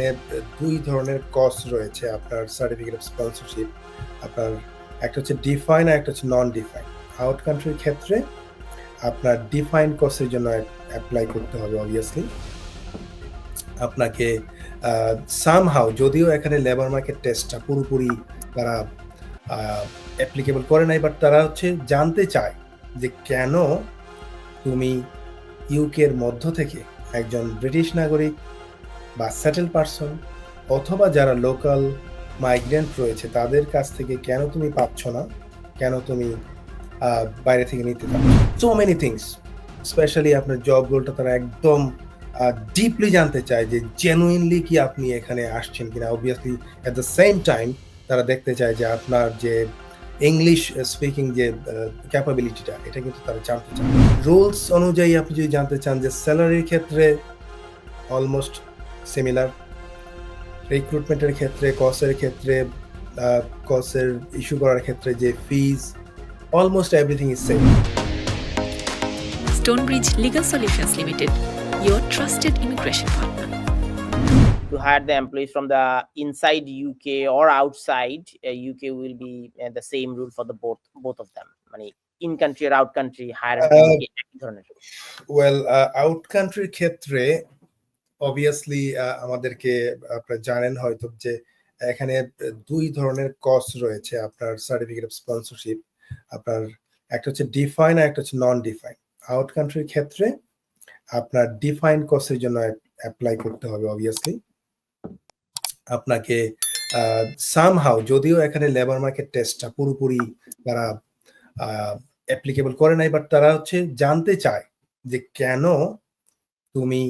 এখানে দুই ধরনের কস্ট রয়েছে আপনার সার্টিফিকেট অফ স্পন্সরশিপ আপনার একটা হচ্ছে ডিফাইন আর একটা হচ্ছে নন ডিফাইন আউট কান্ট্রির ক্ষেত্রে আপনার ডিফাইন কোর্সের জন্য অ্যাপ্লাই করতে হবে অবভিয়াসলি আপনাকে সামহাও যদিও এখানে লেবার মার্কেট টেস্টটা পুরোপুরি তারা অ্যাপ্লিকেবল করে নাই বাট তারা হচ্ছে জানতে চায় যে কেন তুমি ইউকের মধ্য থেকে একজন ব্রিটিশ নাগরিক বা সেটেল পারসন অথবা যারা লোকাল মাইগ্রেন্ট রয়েছে, তাদের কাছ থেকে কেন তুমি পাচ্ছ না? কেন তুমি বাইরে থেকে নিতে পারছ সো মেনি থিংস স্পেশালি আপনার জব রোলটা তারা একদম ডিপলি জানতে চায় যে জেনুইনলি কি আপনি এখানে আসছেন কিনা। Obviously at the same time তারা দেখতে চায় যে আপনার যে ইংলিশ স্পিকিং যে ক্যাপাবিলিটিটা এটা কিন্তু তারা জানতে চায়। রুলস অনুযায়ী আপনি যদি জানতে চান যে স্যালারির ক্ষেত্রে অলমোস্ট সিমিলার রিক্রুটমেন্টের ক্ষেত্রে কসের ক্ষেত্রে কসের ইস্যু করার ক্ষেত্রে যে fees almost everything is same Stonebridge Legal Solutions Limited, your trusted immigration partner. to hire the employees from the inside UK or outside uh, UK will be uh, the same rule for the both both of them. মানে in country or out country hire Uh, ধরনের well out কান্ট্রির ক্ষেত্রে obviously আমাদেরকে আপনারা জানেন হয়তো যে এখানে দুই ধরনের কস্ট রয়েছে আপনার সার্টিফিকেট অফ স্পন্সরশিপ আপনার একটা হচ্ছে ডিফাইন আর একটা হচ্ছে নন ডিফাইন আউট কান্ট্রির ক্ষেত্রে আপনার ডিফাইন কোর্সের জন্য অ্যাপ্লাই করতে হবে অবভিয়াসলি আপনাকে সামহাও যদিও এখানে লেবার মার্কেট টেস্টটা পুরোপুরি তারা অ্যাপ্লিকেবল করে নাই বাট তারা হচ্ছে জানতে চায় যে কেন তুমি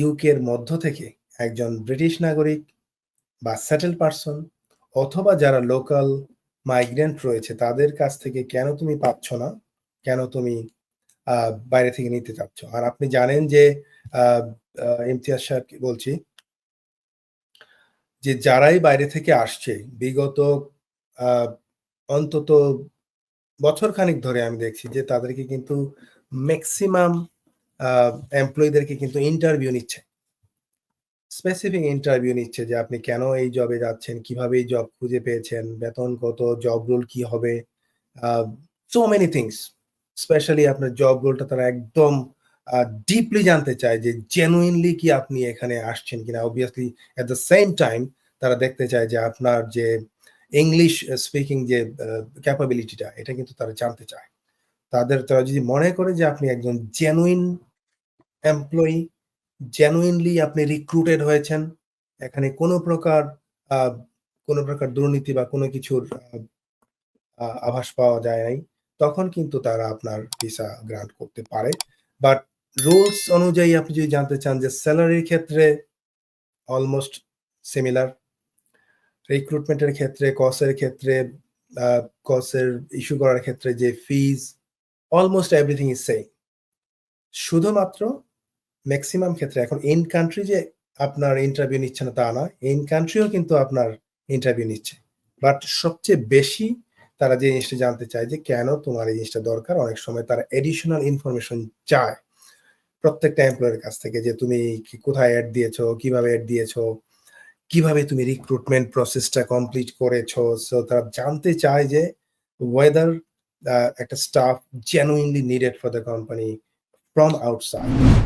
ইউকের মধ্য থেকে একজন ব্রিটিশ নাগরিক বা সেটেল পারসন অথবা যারা লোকাল মাইগ্রেন্ট রয়েছে, তাদের কাছ থেকে কেন তুমি পাচ্ছ না? কেন তুমি বাইরে থেকে নিতে চাচ্ছ? আর আপনি জানেন যে ইমতিয়াজ স্যার বলছি যে যারাই বাইরে থেকে আসছে, বিগত অন্তত বছর খানিক ধরে আমি দেখছি যে তাদেরকে কিন্তু ম্যাক্সিমাম এমপ্লয়ীদেরকে কিন্তু ইন্টারভিউ নিচ্ছে। স্পেসিফিক ইন্টারভিউ নিচ্ছে যে আপনি কেন এই জবে যাচ্ছেন, কীভাবে এই জব খুঁজে পেয়েছেন বেতন কত জব রোল কি হবে সো মেনি থিংস স্পেশালি আপনার জব রোলটা তারা একদম ডিপলি জানতে চায় যে জেনুইনলি কি আপনি এখানে আসছেন কিনা। Obviously at the same time তারা দেখতে চায় যে আপনার যে ইংলিশ স্পিকিং যে ক্যাপাবিলিটিটা এটা কিন্তু তারা জানতে চায়। তাদের, তারা যদি মনে করে যে আপনি একজন জেনুইন এমপ্লয়ি জেনুইনলি আপনি রিক্রুটেড হয়েছেন, এখানে কোনো প্রকার কোনো প্রকার দুর্নীতি বা কোনো কিছুর আভাস পাওয়া যায় নাই, তখন কিন্তু তারা আপনার ভিসা গ্রান্ট করতে পারে। বাট রুলস অনুযায়ী আপনি যদি জানতে চান যে স্যালারির ক্ষেত্রে অলমোস্ট সিমিলার রিক্রুটমেন্টের ক্ষেত্রে কসের ক্ষেত্রে কসের ইস্যু করার ক্ষেত্রে যে fees almost everything is same শুধুমাত্র ম্যাক্সিমাম ক্ষেত্রে, এখন ইন কান্ট্রি যে আপনার ইন্টারভিউ নিচ্ছে না তা না ইন কান্ট্রিও কিন্তু আপনার ইন্টারভিউ নিচ্ছে। বাট সবচেয়ে বেশি তারা যে জিনিসটা জানতে চায় যে কেন তোমার এই জিনিসটা দরকার, অনেক সময় তারা এডিশনাল ইনফরমেশন চায় প্রত্যেকটা এমপ্লয়ের কাছ থেকে যে তুমি কোথায় অ্যাড দিয়েছ, কীভাবে অ্যাড দিয়েছ, কীভাবে তুমি রিক্রুটমেন্ট প্রসেসটা কমপ্লিট করেছ। সো তারা জানতে চায় যে whether একটা staff genuinely needed for the company from outside